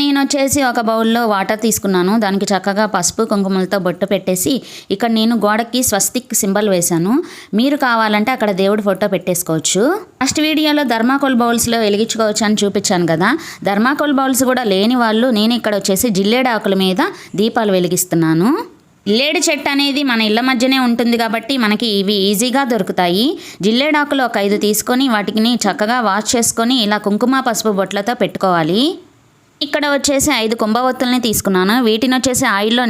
నేను వచ్చేసి ఒక బౌల్లో వాటర్ తీసుకున్నాను. దానికి చక్కగా పసుపు కుంకుమలతో బొట్టు పెట్టేసి ఇక్కడ నేను గోడకి స్వస్తిక్ సింబల్ వేశాను. మీరు కావాలంటే అక్కడ దేవుడి ఫోటో పెట్టేసుకోవచ్చు. ఫస్ట్ వీడియోలో ధర్మాకోల్ బౌల్స్లో వెలిగించుకోవచ్చు అని చూపించాను కదా. ధర్మాకోల్ బౌల్స్ కూడా లేని వాళ్ళు నేను ఇక్కడ వచ్చేసి జిల్లేడు ఆకుల మీద దీపాలు వెలిగిస్తున్నాను. జిల్లేడు చెట్టు అనేది మన ఇళ్ళ మధ్యనే ఉంటుంది కాబట్టి మనకి ఇవి ఈజీగా దొరుకుతాయి. జిల్లేడాకులు ఒక ఐదు తీసుకొని వాటిని చక్కగా వాష్ చేసుకొని ఇలా కుంకుమ పసుపు బొట్లతో పెట్టుకోవాలి. ఇక్కడ వచ్చేసి ఐదు కుంభవత్తుల్ని తీసుకున్నాను. వీటిని వచ్చేసి ఆయిల్లో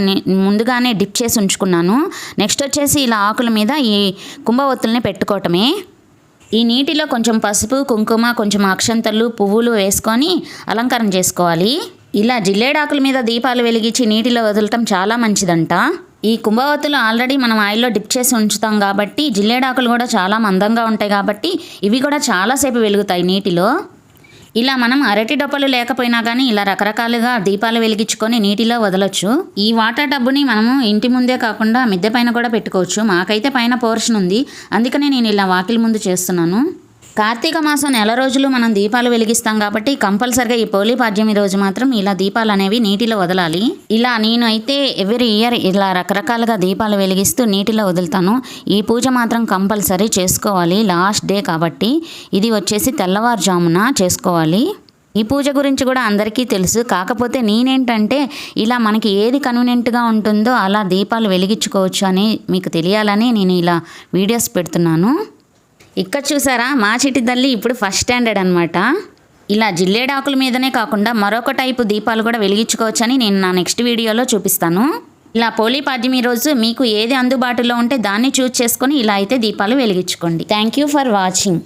ముందుగానే డిప్ చేసి ఉంచుకున్నాను. నెక్స్ట్ వచ్చేసి ఇలా ఆకుల మీద ఈ కుంభవత్తుల్ని పెట్టుకోవటమే. ఈ నీటిలో కొంచెం పసుపు కుంకుమ కొంచెం అక్షంతలు పువ్వులు వేసుకొని అలంకారం చేసుకోవాలి. ఇలా జిల్లేడాకుల మీద దీపాలు వెలిగించి నీటిలో వదలటం చాలా మంచిదంట. ఈ కుంభవత్తులు ఆల్రెడీ మనం ఆయిల్లో డిప్ చేసి ఉంచుతాం కాబట్టి జిల్లేడాకులు కూడా చాలా మందంగా ఉంటాయి కాబట్టి ఇవి కూడా చాలాసేపు వెలుగుతాయి నీటిలో. ఇలా మనం అరటి డొప్పలు లేకపోయినా కానీ ఇలా రకరకాలుగా దీపాలు వెలిగించుకొని నీటిలో వదలొచ్చు. ఈ వాటర్ డబ్బుని మనము ఇంటి ముందే కాకుండా మిద్దె పైన కూడా పెట్టుకోవచ్చు. మాకైతే పైన పోర్షన్ ఉంది. అందుకనే నేను ఇలా వాకిలి ముందు చేస్తున్నాను. కార్తీక మాసం నెల రోజులు మనం దీపాలు వెలిగిస్తాం కాబట్టి కంపల్సరిగా ఈ పోలీ పాడ్యమి రోజు మాత్రం ఇలా దీపాలు అనేవి నీటిలో వదలాలి. ఇలా నేను అయితే ఎవ్రీ ఇయర్ ఇలా రకరకాలుగా దీపాలు వెలిగిస్తూ నీటిలో వదులుతాను. ఈ పూజ మాత్రం కంపల్సరీ చేసుకోవాలి. లాస్ట్ డే కాబట్టి ఇది వచ్చేసి తెల్లవారుజామున చేసుకోవాలి. ఈ పూజ గురించి కూడా అందరికీ తెలుసు. కాకపోతే నేనేంటంటే ఇలా మనకి ఏది కన్వీనియంట్గా ఉంటుందో అలా దీపాలు వెలిగించుకోవచ్చు అని మీకు తెలియాలని నేను ఇలా వీడియోస్ పెడుతున్నాను. ఇక్కడ చూసారా? మా చిటి తల్లి ఇప్పుడు ఫస్ట్ స్టాండర్డ్ అనమాట ఇలా జిల్లేడాకుల మీదనే కాకుండా మరొక టైపు దీపాలు కూడా వెలిగించుకోవచ్చని నేను నా నెక్స్ట్ వీడియోలో చూపిస్తాను. ఇలా పోలీ పాడ్యమి రోజు మీకు ఏది అందుబాటులో ఉంటే దాన్ని చూజ్ చేసుకొని ఇలా అయితే దీపాలు వెలిగించుకోండి. Thank you for watching